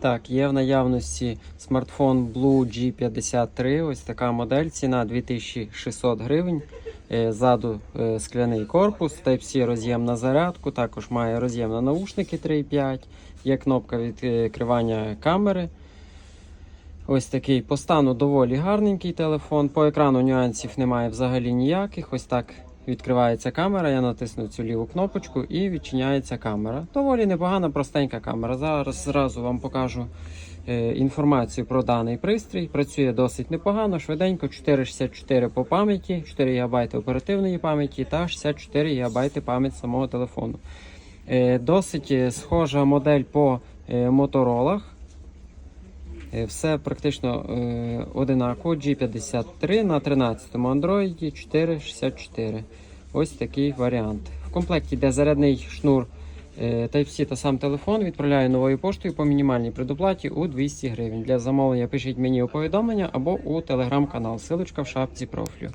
Так, є в наявності смартфон Blue G53. Ось така модель. Ціна 2600 гривень. Е, Ззаду е, скляний корпус, Type-C роз'єм на зарядку, також має роз'єм на наушники 3.5, є кнопка відкривання камери. Ось такий по стану доволі гарненький телефон. По екрану нюансів немає взагалі ніяких. Ось так відкривається камера. Я натисну цю ліву кнопочку і відчиняється камера. Доволі непогана, простенька камера. Зараз зразу вам покажу е, інформацію про даний пристрій. Працює досить непогано, швиденько, 464 по пам'яті, 4 ГБ оперативної пам'яті та 64 ГБ пам'ять самого телефону. Е, Досить е, схожа модель по моторолах. Е, Все практично е, одинаково. G53 на 13-му Android 464. Ось такий варіант. В комплекті йде зарядний шнур е, Type-C та сам телефон. Відправляю новою поштою по мінімальній предоплаті у 200 гривень. Для замовлення пишіть мені у повідомлення або у телеграм-канал. Силочка в шапці профілю.